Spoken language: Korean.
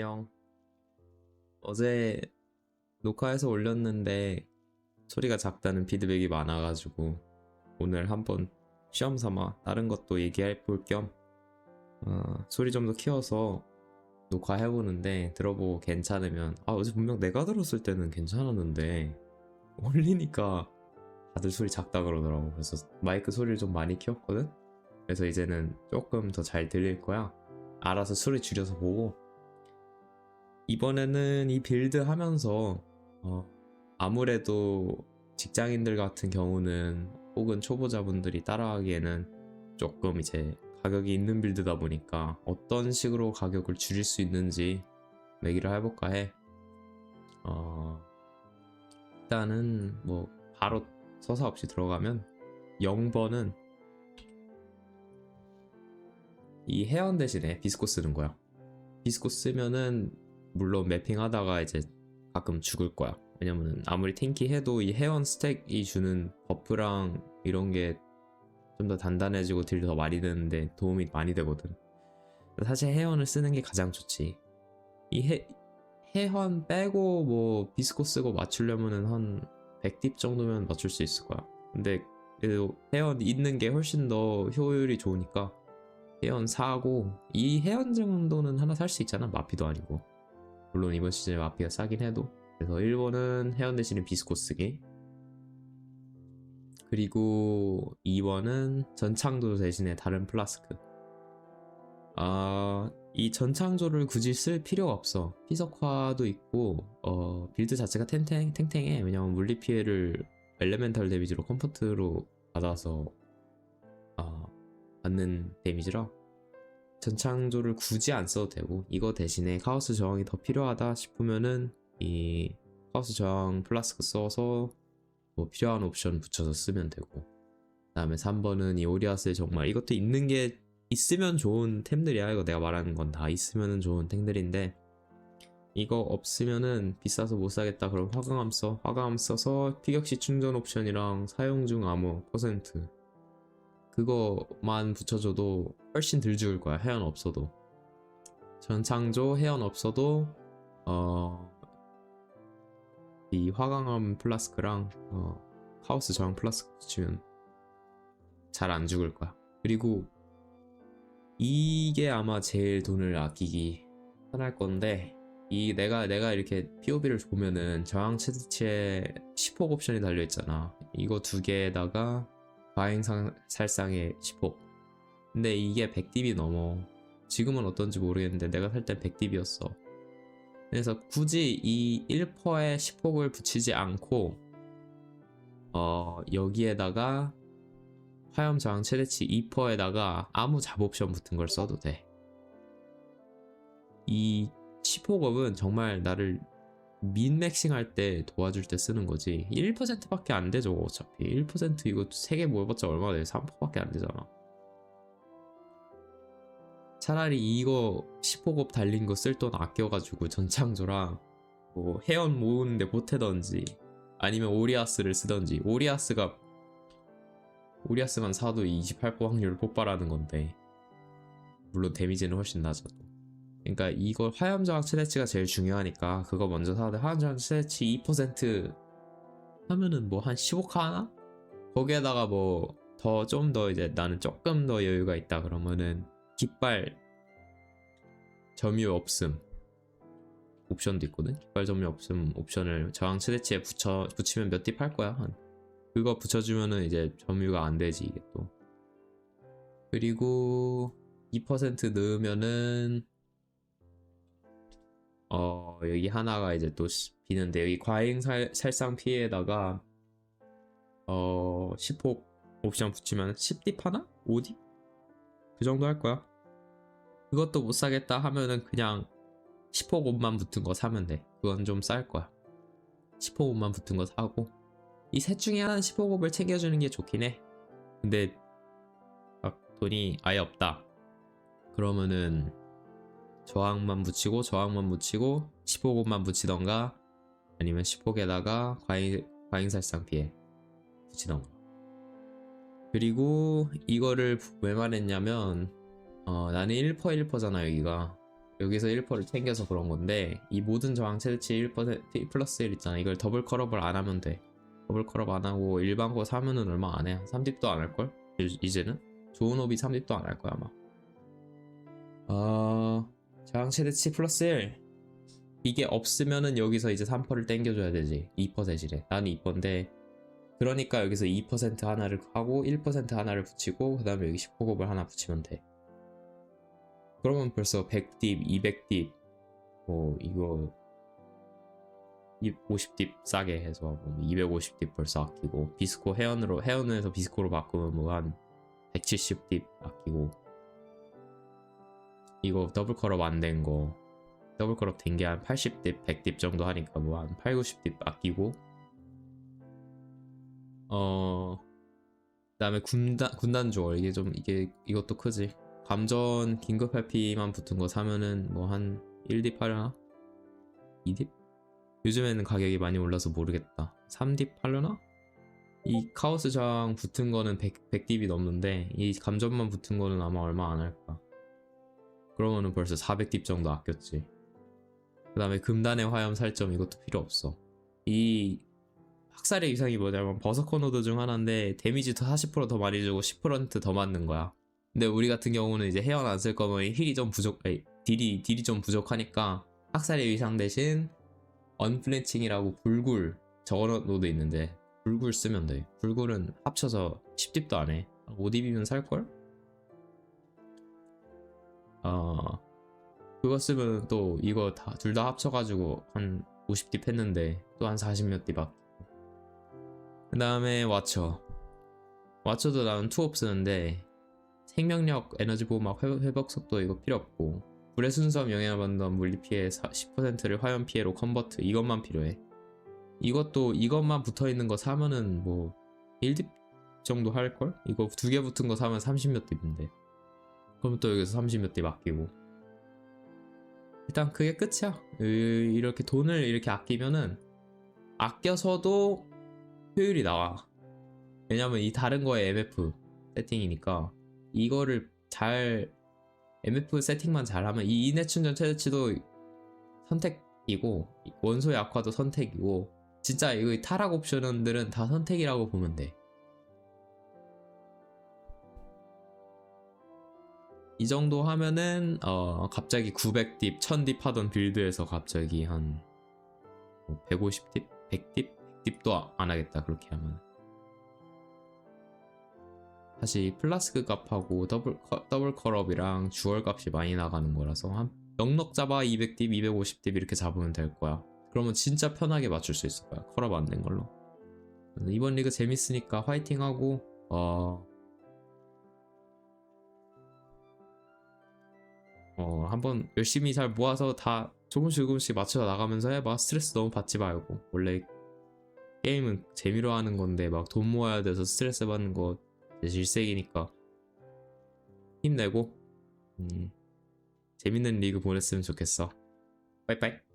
안녕. 어제 녹화해서 올렸는데 소리가 작다는 피드백이 많아가지고 오늘 한번 시험 삼아 다른 것도 얘기해 볼겸 어, 소리 좀 더 키워서 녹화해보는데 들어보고 괜찮으면 아 어제 분명 내가 들었을 때는 괜찮았는데 올리니까 다들 소리 작다 그러더라고. 그래서 마이크 소리를 좀 많이 키웠거든? 그래서 이제는 조금 더 잘 들릴 거야. 알아서 소리 줄여서 보고 이번에는 이 빌드 하면서 어, 아무래도 직장인들 같은 경우는 혹은 초보자분들이 따라하기에는 조금 이제 가격이 있는 빌드다 보니까 어떤 식으로 가격을 줄일 수 있는지 얘기를 해볼까 해. 어, 일단은 뭐 바로 서사 없이 들어가면 0번은 이 회원 대신에 비스코 쓰는 거야. 비스코 쓰면은 물론 매핑하다가 이제 가끔 죽을 거야. 왜냐면 아무리 탱키 해도 이 회원 스택이 주는 버프랑 이런 게 좀 더 단단해지고 딜이 더 많이 되는데 도움이 많이 되거든. 사실 회원을 쓰는 게 가장 좋지. 이 해, 회원 빼고 뭐 비스코 쓰고 맞추려면은 한 100딥 정도면 맞출 수 있을 거야. 근데 회원 있는 게 훨씬 더 효율이 좋으니까 회원 사고 이 회원 정도는 하나 살 수 있잖아. 마피도 아니고. 물론 이번 시즌에 마피가 싸긴 해도. 그래서 1번은 회원 대신에 비스코 쓰기. 그리고 2번은 전창조 대신에 다른 플라스크. 아, 이 전창조를 굳이 쓸 필요가 없어. 피석화도 있고 어, 빌드 자체가 탱탱, 탱탱해. 왜냐면 물리 피해를 엘레멘탈 데미지로 컴포트로 받아서 어, 받는 데미지라 전창조를 굳이 안 써도 되고 이거 대신에 카오스 저항이 더 필요하다 싶으면은 이 카오스 저항 플라스크 써서 뭐 필요한 옵션 붙여서 쓰면 되고 그 다음에 3번은 이 오리아스의 정말 이것도 있는 게 있으면 좋은 템들이야. 이거 내가 말하는 건 다 있으면 좋은 템들인데 이거 없으면은 비싸서 못 사겠다. 그럼 화강암 써. 화강암 써서 피격시 충전 옵션이랑 사용 중 암호 퍼센트 그거만 붙여줘도 훨씬 덜 죽을 거야 해연 없어도. 전창조 해연 없어도 어 이 화강암 플라스크랑 어, 카오스 저항 플라스크 붙이면 잘 안 죽을 거야. 그리고 이게 아마 제일 돈을 아끼기 편할 건데 이 내가 내가 이렇게 POB를 보면은 저항 체드치에 10호 옵션이 달려 있잖아. 이거 두 개에다가 과잉 살상의 10호 근데 이게 100딥이 넘어. 지금은 어떤지 모르겠는데 내가 살 때 100딥이었어. 그래서 굳이 이 1%에 10폭을 붙이지 않고 어 여기에다가 화염 저항 최대치 2%에다가 아무 잡 옵션 붙은 걸 써도 돼. 이 10호급은 정말 나를 민맥싱 할 때 도와줄 때 쓰는 거지. 1%밖에 안 되죠 어차피. 1% 이거 3개 모여봤자 얼마 돼? 3%밖에 안 되잖아 차라리 이거 10호급 달린 거 쓸 돈 아껴가지고 전창조랑 뭐 회원 모으는데 보태던지 아니면 오리아스를 쓰던지. 오리아스가 오리아스만 사도 28% 확률을 폭발하는 건데 물론 데미지는 훨씬 낮아도. 그러니까 이걸 화염저항 최대치가 제일 중요하니까 그거 먼저 돼. 화염저항 최대치 2% 하면은 뭐 한 15카 하나? 거기에다가 뭐 더 좀더 이제 나는 조금 더 여유가 있다 그러면은 깃발 점유 없음 옵션도 있거든 깃발 점유 없음 옵션을 저항 최대치에 붙여 붙이면 몇딥할 거야 한 그거 붙여주면은 이제 점유가 안 되지 이게 또 그리고 2% 넣으면은 어 여기 하나가 이제 또 비는데 여기 과잉 살, 살상 피해에다가 어 10호 옵션 붙이면 10딥 하나? 5딥? 그 정도 할 거야 그것도 못 사겠다 하면은 그냥 10호 곱만 붙은 거 사면 돼. 그건 좀 쌀 거야. 10호 곱만 붙은 거 사고. 이 셋 중에 하나는 10호 곱을 챙겨주는 게 좋긴 해. 근데 막 돈이 아예 없다. 그러면은 저항만 붙이고 저항만 붙이고 15곡만 붙이던가 아니면 10곡에다가 과잉, 과잉살상 피해 붙이던가. 그리고 이거를 왜 말했냐면 어, 나는 1퍼 1퍼잖아 여기가. 여기서 1%를 챙겨서 그런 건데 이 모든 저항 최대치 1% 플러스 1 있잖아. 이걸 더블 컬업을 안 하면 돼. 더블 컬업 안 하고 일반 거 사면은 얼마 안 해. 3딥도 안 할걸? 이- 이제는? 좋은 옵이 3딥도 안 할 거야 아마. 어... 저항 최대치 플러스 1 이게 없으면은 여기서 이제 3%를 땡겨줘야 되지. 2%래 나는 2%인데 그러니까 여기서 2% 하나를 하고 1% 하나를 붙이고 그 다음에 여기 10호곱을 하나 붙이면 돼 그러면 벌써 100딥, 200딥 뭐 이거 50딥 싸게 해서 뭐 250딥 벌써 아끼고 비스코 회원으로 회원에서 비스코로 바꾸면 뭐 한 170딥 아끼고. 이거 더블 컬업 안 된 거 더블 컬업 된 게 한 80딥, 100딥 정도 하니까 뭐 한 8, 90딥 아끼고. 어 그다음에 군단 군단 조월 이게 좀 이게 이것도 크지 감전 긴급 회피만 붙은 거 사면은 뭐 한 1딥 하려나? 2딥? 요즘에는 가격이 많이 올라서 모르겠다 3딥 하려나? 이 카오스 저항 붙은 거는 100, 100딥이 넘는데 이 감전만 붙은 거는 아마 얼마 안 할까 그러면은 벌써 400딥 정도 아꼈지 그 다음에 금단의 화염 살점 이것도 필요 없어 이 학살의 위상이 뭐냐면 버서커 노드 중 하나인데 데미지도 40%더 많이 주고 10%더 맞는 거야 근데 우리 같은 경우는 이제 헤어 안쓸 거면 힐이 좀 부족, 아니, 딜이, 딜이 좀 부족하니까 학살의 위상 대신 언플랜칭이라고 불굴 노드 있는데 불굴 쓰면 돼. 불굴은 합쳐서 10딥도 안 해. 5딥이면 살걸? 어, 그거 쓰면 또 이거 다, 둘 다 합쳐가지고 한 50딥 했는데 또 한 40몇 딥 아끼고. 그 다음에 와처. 와처도 나는 투업 쓰는데 생명력, 에너지 보호막, 회- 회복 속도 이거 필요 없고 불의 순수함 영향을 받는 물리 피해 10%를 화염 피해로 컨버트 이것만 필요해. 이것도 이것만 붙어 있는 거 사면은 뭐 1딥 정도 할 걸? 이거 두 개 붙은 거 사면 30몇 딥인데. 그럼 또 여기서 30몇 딥 아끼고. 일단 그게 끝이야. 으, 이렇게 돈을 이렇게 아끼면은 아껴서도 효율이 나와. 왜냐면 이 다른 거에 MF 세팅이니까 이거를 잘 MF 세팅만 잘하면 이 인해 충전 최대치도 선택이고 원소의 악화도 선택이고 진짜 이거 타락 옵션들은 다 선택이라고 보면 돼. 이 정도 하면은 어 갑자기 900딥, 1000딥 하던 빌드에서 갑자기 한 150딥, 100딥, 100딥도 안 하겠다 그렇게 하면. 사실 플라스크 값하고 더블 커- 더블 컬업이랑 주얼 값이 많이 나가는 거라서 한 넉넉 잡아 200딥, 250딥 이렇게 잡으면 될 거야. 그러면 진짜 편하게 맞출 수 있을 거야. 컬업 안 된 걸로. 이번 리그 재밌으니까 화이팅 하고 어. 어, 한번 열심히 잘 모아서 다 조금씩 조금씩 맞춰 나가면서 해봐. 스트레스 너무 받지 말고. 원래 게임은 재미로 하는 건데 막 돈 모아야 돼서 스트레스 받는 거 질색이니까 힘내고 음, 재밌는 리그 보냈으면 좋겠어. 빠이빠이.